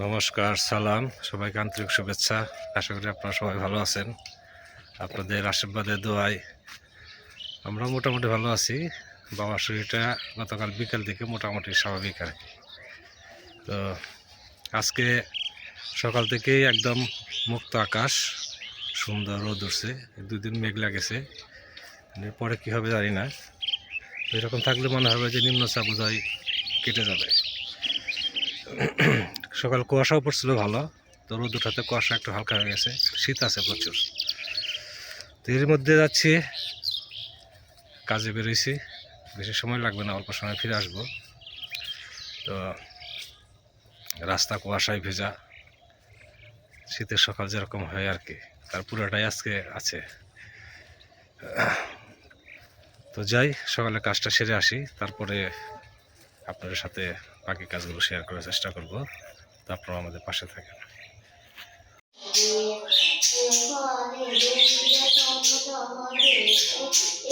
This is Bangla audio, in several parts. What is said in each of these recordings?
নমস্কার, সালাম, সবাইকে আন্তরিক শুভেচ্ছা। আশা করি আপনারা সবাই ভালো আছেন। আপনাদের আশীর্বাদে দোয়ায় আমরা মোটামুটি ভালো আছি। বাবার শরীরটা গতকাল বিকেল থেকে মোটামুটি স্বাভাবিক আর কি। তো আজকে সকাল থেকেই একদম মুক্ত আকাশ, সুন্দর রোদ উঠছে। দুদিন মেঘ লাগেছে পরে কী হবে জানি না। এরকম থাকলে মনে হবে যে নিম্নচাপ বোধহয় কেটে যাবে। সকাল কুয়াশাও পড়ছিল ভালো, তো রোদ উঠাতে কুয়াশা একটু হালকা হয়ে গেছে। শীত আছে প্রচুর। তো এর মধ্যে যাচ্ছি, কাজে বেরোইছি। বেশি সময় লাগবে না, অল্প সময় ফিরে আসব। তো রাস্তা কুয়াশায় ভেজা। শীতের সকাল যেরকম হয় আর কি, তার পুরোটাই আজকে আছে। তো যাই, সকালে কাজটা সেরে আসি, তারপরে আপনাদের সাথে বাকি কাজগুলো শেয়ার করার চেষ্টা করব। তো আপনারা আমাদের পাশে থাকেন।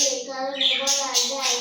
এই কারণে বলা যায়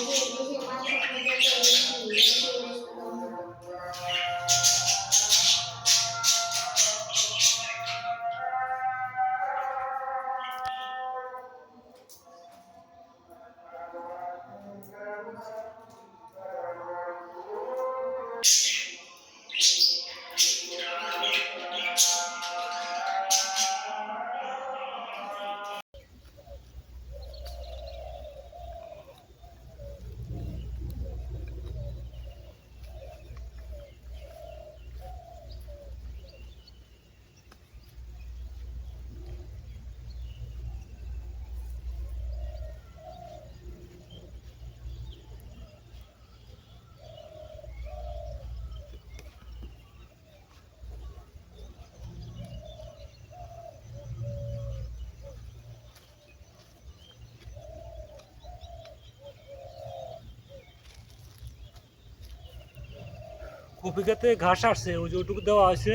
কপি খেতে ঘাস আসছে, ওই যে ওটুকু দেওয়া আছে।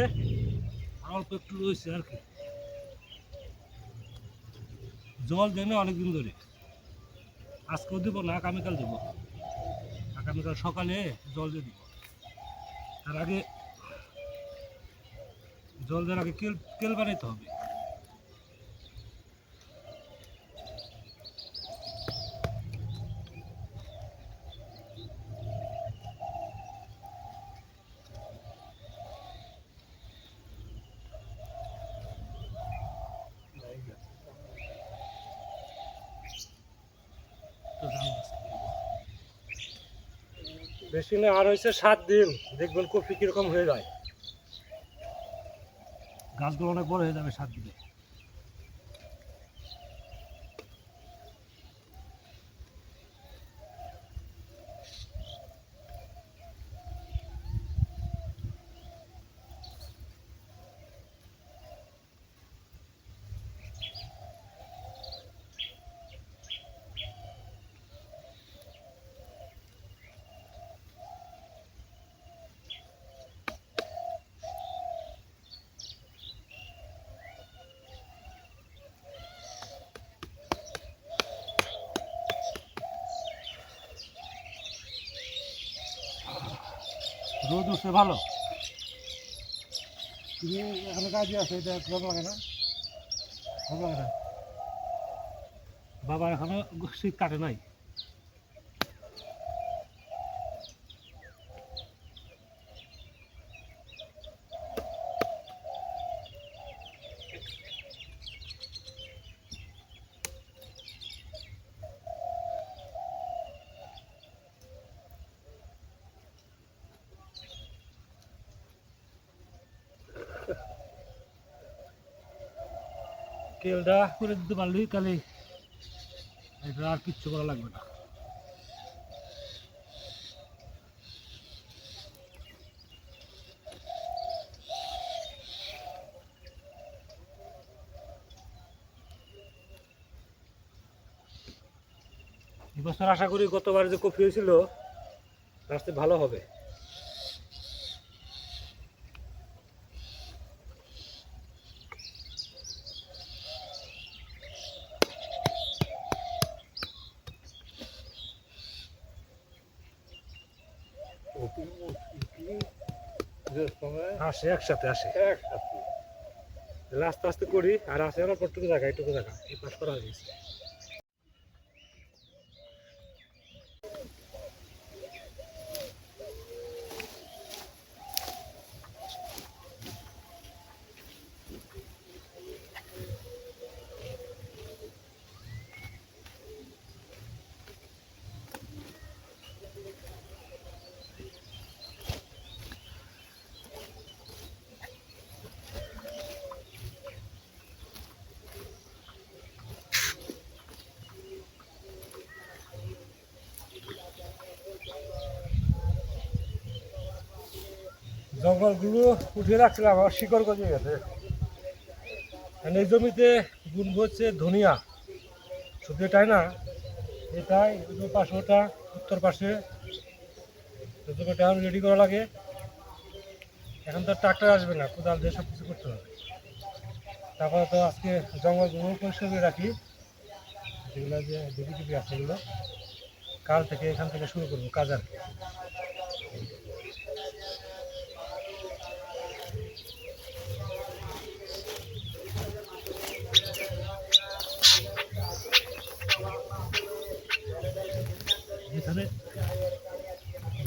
অল্প একটু রয়েছে আর কি। জল দেয় না অনেকদিন ধরে। আজকেও দেবো না, আগামীকাল দেবো। আগামীকাল সকালে জল দিয়ে দিব। তার আগে জল দেওয়ার আগে কেল কেল বানাইতে হবে তো জানো আজকে দেবো। বেশি না আর হয়েছে সাত দিন। দেখবেন কপি কীরকম হয়ে যায়। গাছগুলো অনেক বড় হয়ে যাবে সাত দিনে। রোদ উঠছে, ভালো? তুমি এখানে কাজে আছে, এটা ভালো লাগে না? ভালো লাগে না? বাবা এখনও শীত কাটে নাই? তেলটা করে দিতে পারলি তাহলে এটা আর কিচ্ছু করা লাগবে না। এবছর আশা করি গতবার যে কফি হয়েছিল চেয়ে ভালো হবে। আসে একসাথে আসে। একসাথে। তাহলে আস্তে আস্তে করি আর আসে আমার কতটুকু জায়গা এইটুকু জায়গা এই পাশ করা হয়ে গেছে। জঙ্গলগুলো উঠিয়ে রাখছিলাম আমার শিকড় গজে গেছে। আর এই জমিতে বুনবো হচ্ছে ধনিয়া। শুধু এটাই না, এটাই ওই পাশে ওটা, উত্তর পাশে। জমিটা রেডি করা লাগে। এখন তো ট্রাক্টর আসবে না, কোদাল দিয়ে সব কিছু করতে হবে। তারপরে তো আজকে জঙ্গলগুলো পরিষ্কার করে রাখি। যেগুলো যে ডিবি টিবি আছে কাল থেকে এখান থেকে শুরু করব কাজ আর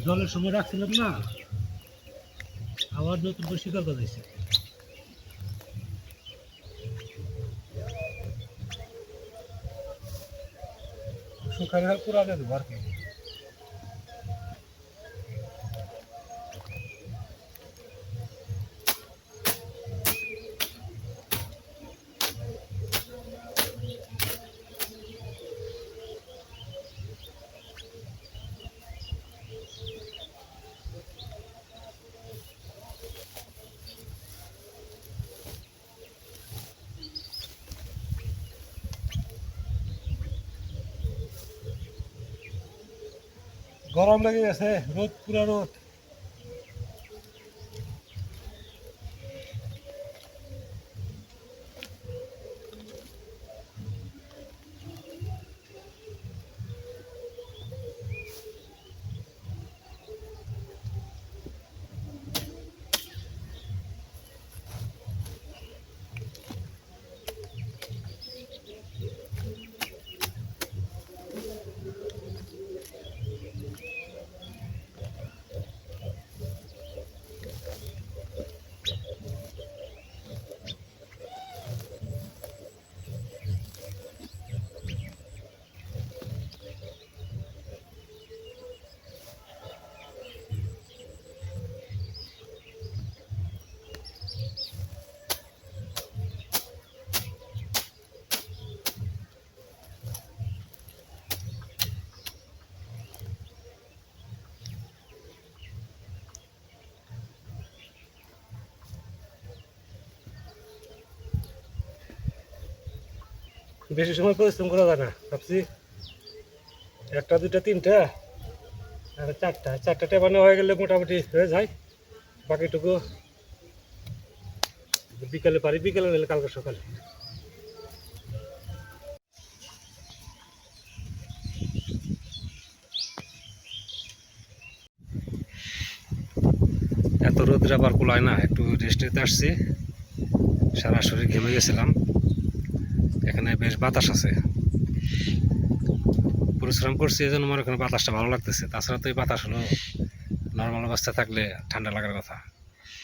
জলের সময় রাখছিলাম না আবার নতুন করে শিকার করেছে শুকালে পুরা দেবো আর কি। গরম লেগে গেছে রোদ পুরা রোদ। বেশি সময় পরিশ্রম করা যায় না। ভাবছি একটা দুটা তিনটা, আর চারটা। চারটা টেবানো হয়ে গেলে মোটামুটি হয়ে যায়। বাকিটুকু বিকালে পারি, বিকালে নিলে কালকে সকালে। এত রোদ্রে আবার কুলায় না, একটু রেস্ট নিতে আসছি। সারা শরীর ঘেমে গেছিলাম। এখানে বেশ বাতাস আছে। পরিশ্রম করছি এই জন্য আমার এখানে বাতাসটা ভালো লাগতেছে। তাছাড়া তো এই বাতাস হলো নর্মাল অবস্থায় থাকলে ঠান্ডা লাগার কথা।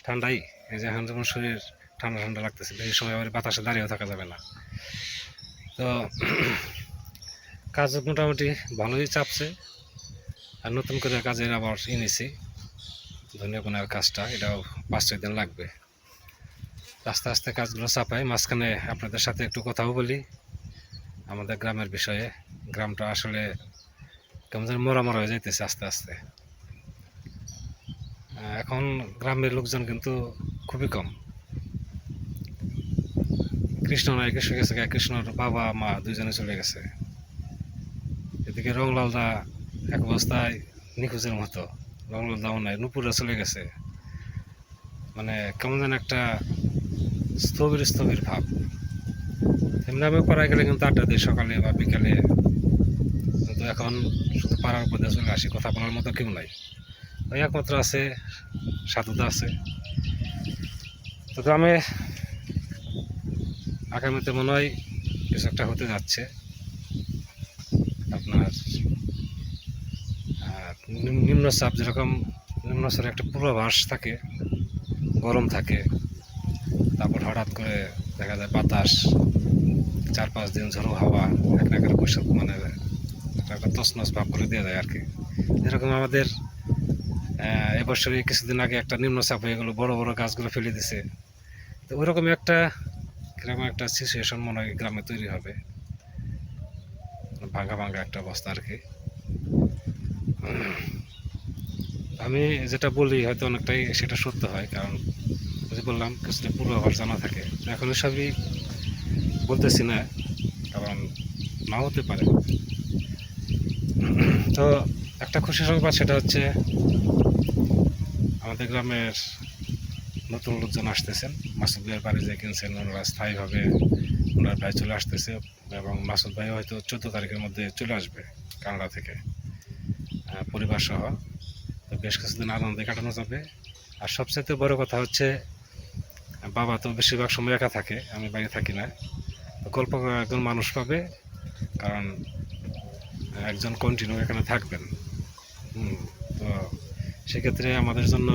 ঠান্ডাই, এই যে এখন যেমন শরীর ঠান্ডা ঠান্ডা লাগতেছে, বেশি সময় আবার বাতাসে দাঁড়িয়েও থাকা যাবে না। তো কাজ মোটামুটি ভালোই চাপছে। আর নতুন করে কাজের আবার এনেছি ধনিয়া বোনার কাজটা, এটাও পাঁচ ছয় দিন লাগবে। আস্তে আস্তে কাজগুলো চাপাই, মাঝখানে আপনাদের সাথে একটু কথাও বলি। আমাদের গ্রামের বিষয়ে, গ্রামটা আসলে কেমন যেন মরা মরা হয়ে যাইতেছে আস্তে আস্তে। এখন গ্রামের লোকজন কিন্তু খুবই কম। কৃষ্ণ নাই কৃষ্ণ গেছে, কৃষ্ণর বাবা, মা দুইজনে চলে গেছে। এদিকে রংলালদা এক অবস্থায় নিখোঁজের মতো। রংলালদাও নাই নুপুরে চলে গেছে। মানে কেমন যেন একটা স্থবির স্থবির ভাব। এমনি আমি পাড়ায় গেলে কিন্তু আড্ডা দিই সকালে বা বিকালে। কিন্তু এখন শুধু পাড়ার উপর চলে আসি, কথা বলার মতো কেউ নাই। ওই একমাত্র আছে, সাধুদা আছে। তো গ্রামে আগামীতে মনে হয় কিছু একটা হতে যাচ্ছে। আপনার নিম্নচাপ যেরকম, নিম্নচাপের একটা পূর্বাভাস থাকে, গরম থাকে। তারপর হঠাৎ করে দেখা যায় বাতাস চার পাঁচ দিন ঝোড়ো হাওয়া, এক নাকের বৈশাখ মানে একটা একটা তছনছ ভাব করে দিয়ে দেয় আর কি যেরকম আমাদের এবছরে কিছুদিন আগে একটা নিম্নচাপ হয়ে গেলো, বড় বড় গাছগুলো ফেলে দিছে। তো ওইরকম একটা গ্রামে একটা সিচুয়েশন মনে হয় গ্রামে তৈরি হবে। ভাঙা ভাঙা একটা অবস্থা আর কি আমি যেটা বলি হয়তো অনেকটাই সেটা সত্য হয়, কারণ বললাম কিছুটা পূর্বাভাস জানা থাকে। এখন সবই বলতেছি না, কারণ না হতে পারে। তো একটা খুশি সংবাদ, সেটা হচ্ছে আমাদের গ্রামের নতুন লোকজন আসতেছেন। মাসুদ ভাইয়ের বাড়ি যে কিনছেন, ওনারা স্থায়ীভাবে ওনার ভাই চলে আসতেছে এবং মাসুদ ভাই হয়তো চোদ্দ তারিখের মধ্যে চলে আসবে কানাডা থেকে পরিবার সহ তো বেশ কিছুদিন আনন্দে কাটানো যাবে। আর সবচেয়ে বড় কথা হচ্ছে বাবা তো বেশিরভাগ সময় একা থাকে, আমি বাইরে থাকি না। গল্প একজন মানুষ পাবে, কারণ একজন কন্টিনিউ এখানে থাকবেন। তো সেক্ষেত্রে আমাদের জন্য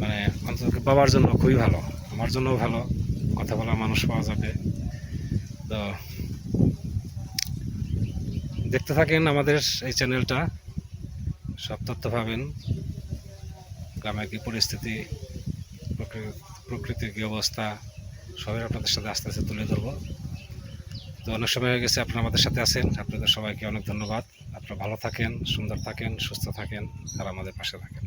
মানে অন্তত বাবার জন্য খুবই ভালো, আমার জন্যও ভালো, কথা বলা মানুষ পাওয়া যাবে। তো দেখতে থাকেন আমাদের এই চ্যানেলটা, সব তথ্য পাবেন। গ্রামের কি পরিস্থিতি, প্রকৃ- প্রকৃতির কি অবস্থা? সবাই আপনাদের সাথে আস্তে আস্তে তুলে ধরবো। তো অনেক সময় হয়ে গেছে, আপনারা আমাদের সাথে আছেন। আপনাদের সবাইকে অনেক ধন্যবাদ। আপনারা ভালো থাকেন, সুন্দর থাকেন, সুস্থ থাকেন, আর আমাদের পাশে থাকেন।